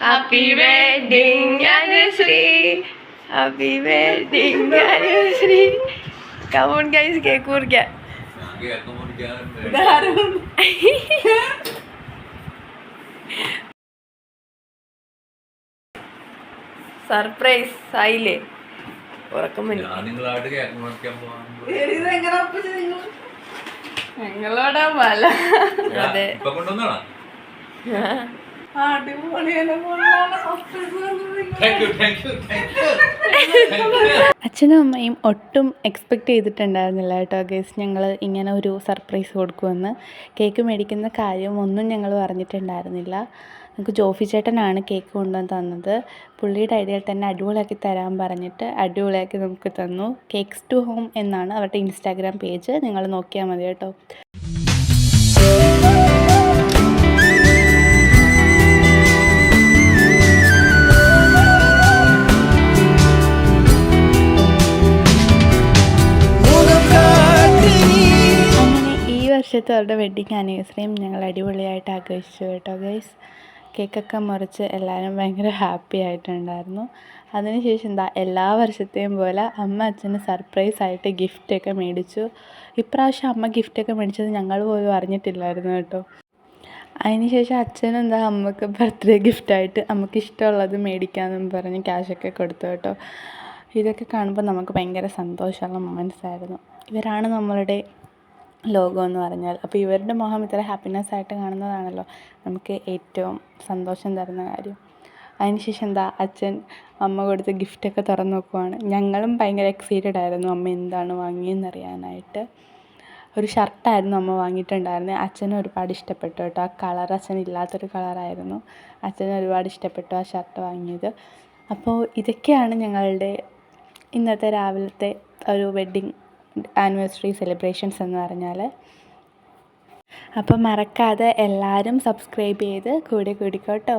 Happy wedding Anushree happy wedding Anushree come on guys cake മുറിക്കാൻ surprise ആയില്ലേ? ഉറക്കം വന്നു വല. അതെ അച്ഛനും അമ്മയും ഒട്ടും എക്സ്പെക്റ്റ് ചെയ്തിട്ടുണ്ടായിരുന്നില്ല കേട്ടോ ഗേസ് ഞങ്ങൾ ഇങ്ങനെ ഒരു സർപ്രൈസ് കൊടുക്കുമെന്ന്. കേക്ക് മേടിക്കുന്ന കാര്യം ഒന്നും ഞങ്ങൾ പറഞ്ഞിട്ടുണ്ടായിരുന്നില്ല. നമുക്ക് ജോഫി ചേട്ടനാണ് കേക്ക് കൊണ്ടുവന്ന് തന്നത്. പുള്ളിയുടെ ഐഡിയയിൽ തന്നെ അടിപൊളിയാക്കി തരാൻ പറഞ്ഞിട്ട് അടിപൊളിയാക്കി നമുക്ക് തന്നു. കേക്ക്സ് ടു ഹോം എന്നാണ് അവരുടെ ഇൻസ്റ്റാഗ്രാം പേജ് നിങ്ങൾ നോക്കിയാൽ മതി കേട്ടോ. ഈ വർഷത്തെ അവരുടെ വെഡ്ഡിങ് ആനിവേഴ്സറിയും ഞങ്ങൾ അടിപൊളിയായിട്ട് ആഘോഷിച്ചു കേട്ടോ ഗൈസ്. കേക്കൊക്കെ മുറിച്ച് എല്ലാവരും ഭയങ്കര ഹാപ്പി ആയിട്ടുണ്ടായിരുന്നു. അതിനുശേഷം എന്താ എല്ലാ വർഷത്തെയും പോലെ അമ്മ അച്ഛന് സർപ്രൈസ് ആയിട്ട് ഗിഫ്റ്റൊക്കെ മേടിച്ചു. ഇപ്രാവശ്യം അമ്മ ഗിഫ്റ്റൊക്കെ മേടിച്ചത് ഞങ്ങൾ പോലും അറിഞ്ഞിട്ടില്ലായിരുന്നു കേട്ടോ. അതിനുശേഷം അച്ഛൻ എന്താ അമ്മയ്ക്ക് ബർത്ത്ഡേ ഗിഫ്റ്റായിട്ട് അമ്മയ്ക്ക് ഇഷ്ടമുള്ളത് മേടിക്കാമെന്നും പറഞ്ഞ് ക്യാഷൊക്കെ കൊടുത്തു കേട്ടോ. ഇതൊക്കെ കാണുമ്പോൾ നമുക്ക് ഭയങ്കര സന്തോഷമുള്ള മൊമെന്റ്സ് ആയിരുന്നു. ഇവരാണ് നമ്മളുടെ ലോകം എന്ന് പറഞ്ഞാൽ. അപ്പോൾ ഇവരുടെ മുഖം ഇത്ര ഹാപ്പിനെസ് ആയിട്ട് കാണുന്നതാണല്ലോ നമുക്ക് ഏറ്റവും സന്തോഷം തരുന്ന കാര്യം. അതിനുശേഷം എന്താ? അച്ഛൻ അമ്മ കൊടുത്ത ഗിഫ്റ്റൊക്കെ തുറന്നു നോക്കുവാണ്. ഞങ്ങളും ഭയങ്കര എക്സൈറ്റഡ് ആയിരുന്നു അമ്മ എന്താണ് വാങ്ങിയെന്നറിയാനായിട്ട്. ഒരു ഷർട്ടായിരുന്നു അമ്മ വാങ്ങിയിട്ടുണ്ടായിരുന്നത് അച്ഛനും ഒരുപാട് ഇഷ്ടപ്പെട്ടു കേട്ടോ. ആ കളർ അച്ഛന് ഇല്ലാത്തൊരു കളറായിരുന്നു അച്ഛന് ഒരുപാട് ഇഷ്ടപ്പെട്ടു ആ ഷർട്ട് വാങ്ങിയത്. അപ്പോൾ ഇതൊക്കെയാണ് ഞങ്ങളുടെ ഇന്നത്തെ രാവിലത്തെ ഒരു വെഡ്ഡിങ് ആനിവേഴ്സറി സെലിബ്രേഷൻസ് എന്ന് പറഞ്ഞാൽ അപ്പോൾ മറക്കാതെ എല്ലാവരും സബ്സ്ക്രൈബ് ചെയ്ത് കൂടെ കൂടിക്കോട്ടോ.